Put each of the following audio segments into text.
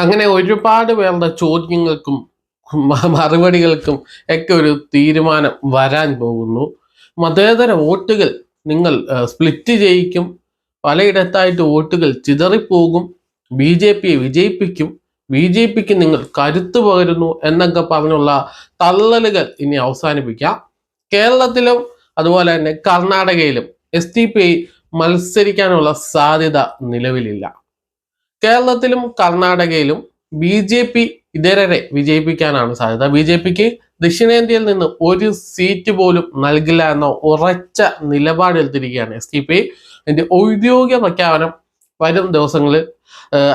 അങ്ങനെ ഒരുപാട് പേരുടെ ചോദ്യങ്ങൾക്കും മറുപടികൾക്കും ഒക്കെ ഒരു തീരുമാനം വരാൻ പോകുന്നു. മതേതര വോട്ടുകൾ നിങ്ങൾ സ്പ്ലിറ്റ് ചെയ്യിക്കും. പലയിടത്തായിട്ട് വോട്ടുകൾ ചിതറിപ്പോകും. ബി ജെ പിയെ വിജയിപ്പിക്കും. ബി ജെ പിക്ക് നിങ്ങൾ കരുത്ത് പകരുന്നു എന്നൊക്കെ പറഞ്ഞുള്ള തള്ളലുകൾ ഇനി അവസാനിപ്പിക്കാം. കേരളത്തിലും അതുപോലെ തന്നെ കർണാടകയിലും എസ് ടി പി മത്സരിക്കാനുള്ള സാധ്യത നിലവിലില്ല. കേരളത്തിലും കർണാടകയിലും ബി ജെ പി ഇതരരെ വിജയിപ്പിക്കാനാണ് സാധ്യത. ബി ജെ പിക്ക് ദക്ഷിണേന്ത്യയിൽ നിന്ന് ഒരു സീറ്റ് പോലും നൽകില്ല എന്ന ഉറച്ച നിലപാടെടുത്തിരിക്കുകയാണ് എസ് ടി പി. അതിന്റെ ഔദ്യോഗിക പ്രഖ്യാപനം വരും ദിവസങ്ങളിൽ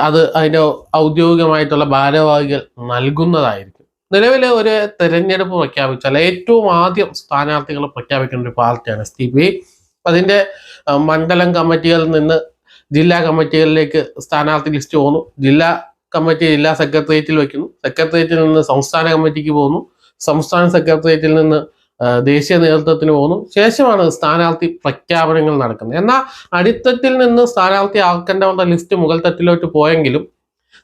അത് അതിന്റെ ഔദ്യോഗികമായിട്ടുള്ള ഭാരവാഹികൾ നൽകുന്നതായിരിക്കും. നിലവിൽ ഒരു തെരഞ്ഞെടുപ്പ് പ്രഖ്യാപിച്ചാൽ ഏറ്റവും ആദ്യം സ്ഥാനാർത്ഥികൾ പ്രഖ്യാപിക്കുന്ന ഒരു പാർട്ടിയാണ് എസ് ടി പി. അതിന്റെ മണ്ഡലം കമ്മിറ്റികളിൽ നിന്ന് ജില്ലാ കമ്മിറ്റികളിലേക്ക് സ്ഥാനാർത്ഥി ലിസ്റ്റ് പോകുന്നു. ജില്ലാ കമ്മിറ്റി ജില്ലാ സെക്രട്ടേറിയറ്റിൽ വയ്ക്കുന്നു. സെക്രട്ടേറിയറ്റിൽ നിന്ന് സംസ്ഥാന കമ്മിറ്റിക്ക് പോകുന്നു. സംസ്ഥാന സെക്രട്ടേറിയറ്റിൽ നിന്ന് ദേശീയ നേതൃത്വത്തിന് പോകുന്നു. ശേഷമാണ് സ്ഥാനാർത്ഥി പ്രഖ്യാപനങ്ങൾ നടക്കുന്നത്. എന്നാൽ അടിത്തട്ടിൽ നിന്ന് സ്ഥാനാർത്ഥി ആക്കേണ്ടവരുടെ ലിസ്റ്റ് മുകൾ തട്ടിലോട്ട് പോയെങ്കിലും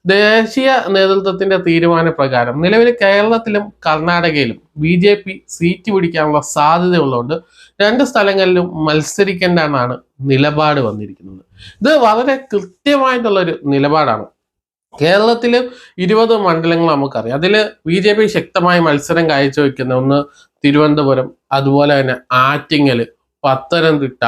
ദേശീയ നേതൃത്വത്തിന്റെ തീരുമാനപ്രകാരം നിലവിൽ കേരളത്തിലും കർണാടകയിലും ബി ജെ പി സീറ്റ് പിടിക്കാനുള്ള സാധ്യതയുള്ളതുകൊണ്ട് രണ്ട് സ്ഥലങ്ങളിലും മത്സരിക്കേണ്ടെന്നാണ് നിലപാട് വന്നിരിക്കുന്നത്. ഇത് വളരെ കൃത്യമായിട്ടുള്ള ഒരു നിലപാടാണ്. കേരളത്തിൽ ഇരുപത് മണ്ഡലങ്ങൾ നമുക്കറിയാം. അതിൽ ബി ജെ പി ശക്തമായ മത്സരം കാഴ്ചവെക്കുന്ന ഒന്ന് തിരുവനന്തപുരം അതുപോലെ തന്നെ ആറ്റിങ്ങൽ പത്തനംതിട്ട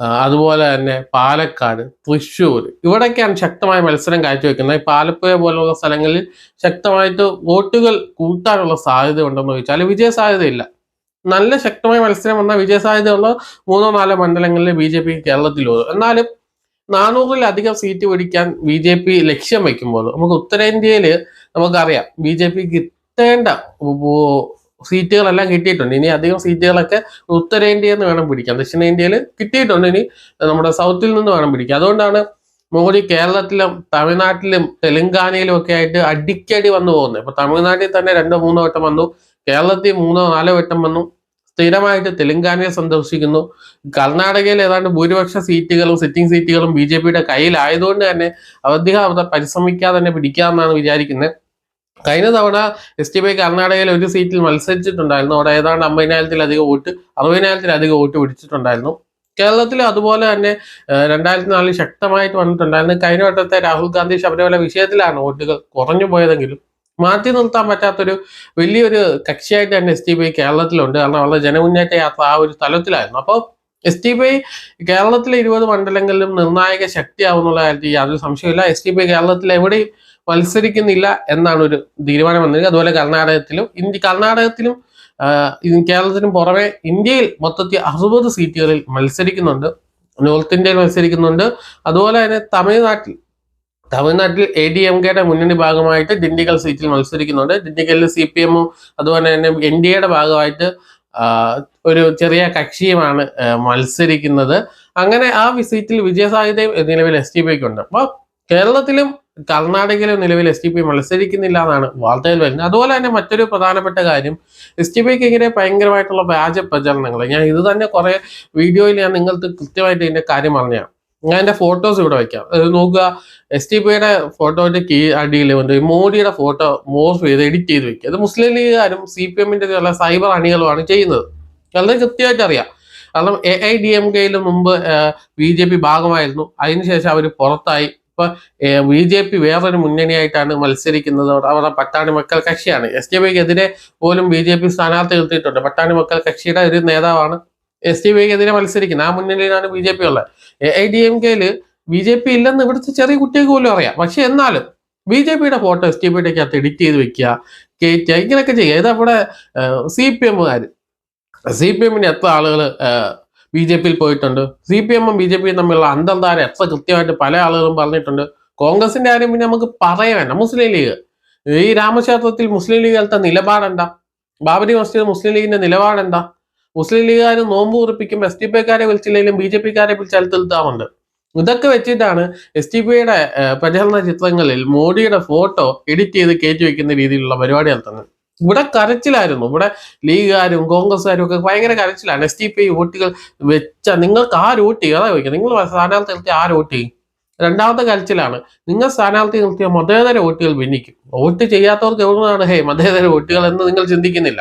അതുപോലെ തന്നെ പാലക്കാട് തൃശ്ശൂർ ഇവിടെയൊക്കെയാണ് ശക്തമായ മത്സരം കാഴ്ചവെക്കുന്നത്. ഈ ആലപ്പുഴ പോലുള്ള സ്ഥലങ്ങളിൽ ശക്തമായിട്ട് വോട്ടുകൾ കൂട്ടാനുള്ള സാധ്യത ഉണ്ടെന്ന് ചോദിച്ചാൽ വിജയ സാധ്യതയില്ല. നല്ല ശക്തമായ മത്സരം വന്നാൽ വിജയ സാധ്യതയുള്ള മൂന്നോ നാലോ മണ്ഡലങ്ങളിൽ ബി ജെ പി കേരളത്തിലുള്ളൂ എന്നാലും നാനൂറിലധികം സീറ്റ് പിടിക്കാൻ ബി ജെ പി ലക്ഷ്യം വയ്ക്കുമ്പോൾ നമുക്ക് ഉത്തരേന്ത്യയിൽ നമുക്കറിയാം ബി ജെ പി കിട്ടേണ്ട സീറ്റുകളെല്ലാം കിട്ടിയിട്ടുണ്ട്. ഇനി അധികം സീറ്റുകളൊക്കെ ഉത്തരേന്ത്യയിൽ നിന്ന് വേണം പിടിക്കാം ദക്ഷിണേന്ത്യയിൽ കിട്ടിയിട്ടുണ്ട്. ഇനി നമ്മുടെ സൗത്തിൽ നിന്ന് വേണം പിടിക്കാം അതുകൊണ്ടാണ് മോദി കേരളത്തിലും തമിഴ്നാട്ടിലും തെലങ്കാനയിലും ഒക്കെ ആയിട്ട് അടിക്കടി വന്നു പോകുന്നത്. ഇപ്പൊ തമിഴ്നാട്ടിൽ തന്നെ രണ്ടോ മൂന്നോ വട്ടം വന്നു. കേരളത്തിൽ മൂന്നോ നാലോ വട്ടം വന്നു. സ്ഥിരമായിട്ട് തെലങ്കാനയെ സന്ദർശിക്കുന്നു. കർണാടകയിൽ ഏതാണ്ട് ഭൂരിപക്ഷ സീറ്റുകളും സിറ്റിംഗ് സീറ്റുകളും ബി ജെ പിയുടെ കയ്യിലായതുകൊണ്ട് തന്നെ അദ്ദേഹം അവിടെ പരിശ്രമിക്കാതെ തന്നെ പിടിക്കാമെന്നാണ് വിചാരിക്കുന്നത്. കഴിഞ്ഞ തവണ എസ് ടി പി കർണാടകയിൽ ഒരു സീറ്റിൽ മത്സരിച്ചിട്ടുണ്ടായിരുന്നു. അവിടെ ഏതാണ്ട് അമ്പതിനായിരത്തിലധികം വോട്ട് അറുപതിനായിരത്തിലധികം വോട്ട് പിടിച്ചിട്ടുണ്ടായിരുന്നു. കേരളത്തിൽ അതുപോലെ തന്നെ രണ്ടായിരത്തി നാലിൽ ശക്തമായിട്ട് വന്നിട്ടുണ്ടായിരുന്നു. കഴിഞ്ഞ വട്ടത്തെ രാഹുൽ ഗാന്ധി ശബരിമല വിഷയത്തിലാണ് വോട്ടുകൾ കുറഞ്ഞു പോയതെങ്കിലും മാറ്റി നിർത്താൻ പറ്റാത്തൊരു വലിയൊരു കക്ഷിയായിട്ട് തന്നെ എസ് ടി പി കേരളത്തിലുണ്ട്. കാരണം അവരുടെ ജനമുന്നേറ്റ യാത്ര ആ ഒരു തലത്തിലായിരുന്നു അപ്പോൾ എസ് ടി പി കേരളത്തിലെ ഇരുപത് മണ്ഡലങ്ങളിലും നിർണായക ശക്തിയാവുന്നുള്ള കാര്യത്തിൽ യാതൊരു സംശയമില്ല എസ് ടി പി കേരളത്തിൽ എവിടെയും മത്സരിക്കുന്നില്ല എന്നാണ് ഒരു തീരുമാനം വന്നത് അതുപോലെ കർണാടകത്തിലും ഇന്ത്യ കർണാടകത്തിലും കേരളത്തിനും പുറമെ ഇന്ത്യയിൽ മൊത്തത്തിൽ അറുപത് സീറ്റുകളിൽ മത്സരിക്കുന്നുണ്ട്. നോർത്ത് ഇന്ത്യയിൽ മത്സരിക്കുന്നുണ്ട്. അതുപോലെ തന്നെ തമിഴ്നാട്ടിൽ തമിഴ്നാട്ടിൽ എ ഡി എം കെയുടെ മുന്നണി ഭാഗമായിട്ട് ഡിണ്ടിഗൽ സീറ്റിൽ മത്സരിക്കുന്നുണ്ട്. ഡിണ്ടിഗലിൽ സി പി എമ്മും അതുപോലെ തന്നെ എൻ ഡി എയുടെ ഭാഗമായിട്ട് ഒരു ചെറിയ കക്ഷിയുമാണ് മത്സരിക്കുന്നത്. അങ്ങനെ ആ സീറ്റിൽ വിജയസാധ്യതയും നിലവിൽ എസ് ടി പിക്ക് ഉണ്ട് അപ്പോൾ കേരളത്തിലും കർണാടകയിലും നിലവിൽ എസ് ടി പി മത്സരിക്കുന്നില്ല എന്നാണ് വാർത്തയിൽ വരുന്നത്. അതുപോലെ തന്നെ മറ്റൊരു പ്രധാനപ്പെട്ട കാര്യം എസ് ടി പിക്ക് ഇങ്ങനെ ഭയങ്കരമായിട്ടുള്ള വ്യാജ പ്രചരണങ്ങൾ. ഞാൻ ഇത് തന്നെ കുറെ വീഡിയോയിൽ ഞാൻ നിങ്ങൾക്ക് കൃത്യമായിട്ട് ഇതിന്റെ കാര്യം പറഞ്ഞാൽ ഞാൻ എന്റെ ഫോട്ടോസ് ഇവിടെ വയ്ക്കാം. നോക്കുക. എസ് ടി പിയുടെ ഫോട്ടോന്റെ കീ അടിയിൽ വന്നു മോഡിയുടെ ഫോട്ടോ മോർഫ് ചെയ്ത് എഡിറ്റ് ചെയ്ത് വെക്കുക. അത് മുസ്ലിം ലീഗുകാരും സി പി എമ്മിന്റെ ഉള്ള സൈബർ അണികളുമാണ് ചെയ്യുന്നത്. വളരെ കൃത്യമായിട്ട് അറിയാം. കാരണം എ ഐ ഡി എം കെയിൽ മുമ്പ് ബി ജെ പി ഭാഗമായിരുന്നു. അതിനുശേഷം അവർ പുറത്തായി. ഇപ്പൊ ബി ജെ പി വേറൊരു മുന്നണിയായിട്ടാണ് മത്സരിക്കുന്നത്. അവരുടെ പട്ടാണി മക്കൾ കക്ഷിയാണ്. എസ് ഡി പിക്കെതിരെ പോലും ബി ജെ പി സ്ഥാനാർത്ഥി നിർത്തിയിട്ടുണ്ട്. പട്ടാണി മക്കൾ കക്ഷിയുടെ ഒരു നേതാവാണ് എസ് ഡി പിക്കെതിരെ മത്സരിക്കുന്നത്. ആ മുന്നണിയിലാണ് ബി ജെ പി ഉള്ളത്. എ ഐ ഡി എം കെയിൽ ബി ജെ പി ഇല്ലെന്ന് ഇവിടുത്തെ ചെറിയ കുട്ടികൾക്ക് പോലും അറിയാം. പക്ഷെ എന്നാലും ബി ജെ പിയുടെ ഫോട്ടോ എസ് ഡി പിയുടെ അകത്ത് എഡിറ്റ് ചെയ്ത് വെക്കുക കയറ്റുക ഇങ്ങനെയൊക്കെ ചെയ്യുക. ഇതവിടെ സി പി എമ്മുകാർ സി പി എമ്മിന് എത്ര ആളുകൾ ബി ജെ പിയിൽ പോയിട്ടുണ്ട്. സി പി എമ്മും ബി ജെ പിയും തമ്മിലുള്ള അന്തന്താരം എത്ര കൃത്യമായിട്ട് പല ആളുകളും പറഞ്ഞിട്ടുണ്ട്. കോൺഗ്രസിന്റെ കാര്യം പിന്നെ നമുക്ക് പറയാൻ മുസ്ലിം ലീഗ്. ഈ രാമക്ഷേത്രത്തിൽ മുസ്ലിം ലീഗ് നിലപാടെന്താ? ബാബരി മസ്ജിദ് മുസ്ലിം ലീഗിന്റെ നിലപാടെന്താ? മുസ്ലിം ലീഗുകാർ നോമ്പ് കുറിപ്പിക്കും എസ് ടി പിക്കാരെ വിളിച്ചില്ലെങ്കിലും ബി ജെ പിക്കാരെ വിളിച്ച് അടുത്തിരുത്താറുണ്ട് ഇതൊക്കെ വെച്ചിട്ടാണ് എസ് ടി പിയുടെ പ്രചരണ ചിത്രങ്ങളിൽ മോഡിയുടെ ഫോട്ടോ എഡിറ്റ് ചെയ്ത് കയറ്റി വെക്കുന്ന രീതിയിലുള്ള പരിപാടി നടത്തുന്നത്. ഇവിടെ കരച്ചിലായിരുന്നു. ഇവിടെ ലീഗുകാരും കോൺഗ്രസ്സുകാരും ഒക്കെ ഭയങ്കര കരച്ചിലാണ്. എസ് ടി പി വോട്ടുകൾ വെച്ച നിങ്ങൾക്ക് ആ വോട്ട് ചെയ്യും? അതാ നിങ്ങൾ സ്ഥാനാർത്ഥി നിർത്തി ആ വോട്ട് ചെയ്യും? രണ്ടാമത്തെ കരച്ചിലാണ്. നിങ്ങൾ സ്ഥാനാർത്ഥി നിർത്തിയ മതേതര വോട്ടുകൾ ഭിന്നിക്കും. വോട്ട് ചെയ്യാത്തവർക്ക് എവിടുന്നാണ്? ഹേ മതേതര വോട്ടുകൾ എന്ന് നിങ്ങൾ ചിന്തിക്കുന്നില്ല.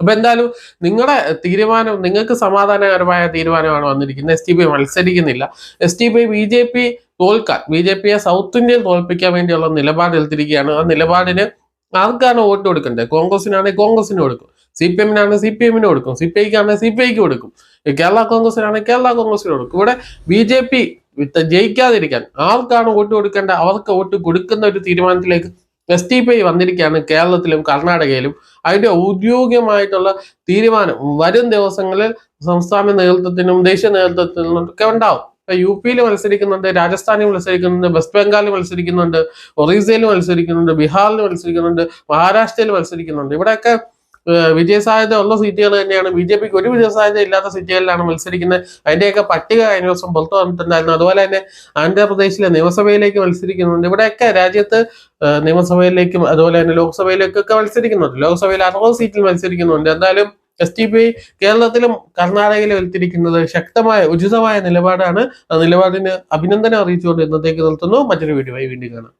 അപ്പൊ എന്തായാലും നിങ്ങളുടെ തീരുമാനം നിങ്ങൾക്ക് സമാധാനകരമായ തീരുമാനമാണ് വന്നിരിക്കുന്നത്. S T P മത്സരിക്കുന്നില്ല. S T P B J P തോൽക്കാൻ ബി ജെ പിയെ സൗത്ത് ഇന്ത്യയിൽ തോൽപ്പിക്കാൻ വേണ്ടിയുള്ള നിലപാട് എടുത്തിരിക്കുകയാണ് ആ നിലപാടിന് ആർക്കാണ് വോട്ട് കൊടുക്കേണ്ടത് കോൺഗ്രസിനാണെങ്കിൽ കോൺഗ്രസിന് കൊടുക്കും. സി പി എമ്മിനാണ് സി പി എമ്മിന് കൊടുക്കും. സി പി ഐക്കാണെങ്കിൽ സി പി ഐക്ക് കൊടുക്കും കേരള കോൺഗ്രസിനാണെങ്കിൽ കേരള കോൺഗ്രസിന് കൊടുക്കും. ഇവിടെ ബി ജെ പി ജയിക്കാതിരിക്കാൻ ആർക്കാണ് വോട്ട് കൊടുക്കേണ്ട. അവർക്ക് വോട്ട് കൊടുക്കുന്ന ഒരു തീരുമാനത്തിലേക്ക് എസ് ടി പി വന്നിരിക്കുകയാണ് കേരളത്തിലും കർണാടകയിലും. അതിന്റെ ഔദ്യോഗികമായിട്ടുള്ള തീരുമാനം വരും ദിവസങ്ങളിൽ സംസ്ഥാന നേതൃത്വത്തിനും ദേശീയ നേതൃത്വത്തിനും ഒക്കെ ഉണ്ടാവും. യു പിയിൽ മത്സരിക്കുന്നുണ്ട് രാജസ്ഥാനിൽ മത്സരിക്കുന്നുണ്ട് വെസ്റ്റ് ബംഗാളിൽ മത്സരിക്കുന്നുണ്ട് ഒറീസയിൽ മത്സരിക്കുന്നുണ്ട് ബീഹാറിൽ മത്സരിക്കുന്നുണ്ട് മഹാരാഷ്ട്രയിൽ മത്സരിക്കുന്നുണ്ട്. ഇവിടെയൊക്കെ വിജയസാധ്യത ഉള്ള സീറ്റുകൾ തന്നെയാണ്. ബി ജെ പിക്ക് ഒരു വിജയസാധ്യത ഇല്ലാത്ത സീറ്റുകളിലാണ് മത്സരിക്കുന്നത്. അതിന്റെയൊക്കെ പട്ടിക കഴിഞ്ഞ ദിവസം പുറത്തു വന്നിട്ടുണ്ടായിരുന്നു. അതുപോലെ തന്നെ ആന്ധ്രാപ്രദേശിലെ നിയമസഭയിലേക്ക് മത്സരിക്കുന്നുണ്ട്. ഇവിടെയൊക്കെ രാജ്യത്ത് നിയമസഭയിലേക്കും അതുപോലെ തന്നെ ലോക്സഭയിലേക്കൊക്കെ മത്സരിക്കുന്നുണ്ട്. ലോക്സഭയിൽ അറുപത് സീറ്റിൽ മത്സരിക്കുന്നുണ്ട്. എന്തായാലും എസ് ടി പി കേരളത്തിലും കർണാടകയിലും എടുത്തിരിക്കുന്നത് ശക്തമായ ഉചിതമായ നിലപാടാണ്. ആ നിലപാടിന് അഭിനന്ദനം അറിയിച്ചുകൊണ്ട് ഇന്നത്തേക്ക് നിർത്തുന്നു. മറ്റൊരു വീഡിയോ വീണ്ടും കാണാം.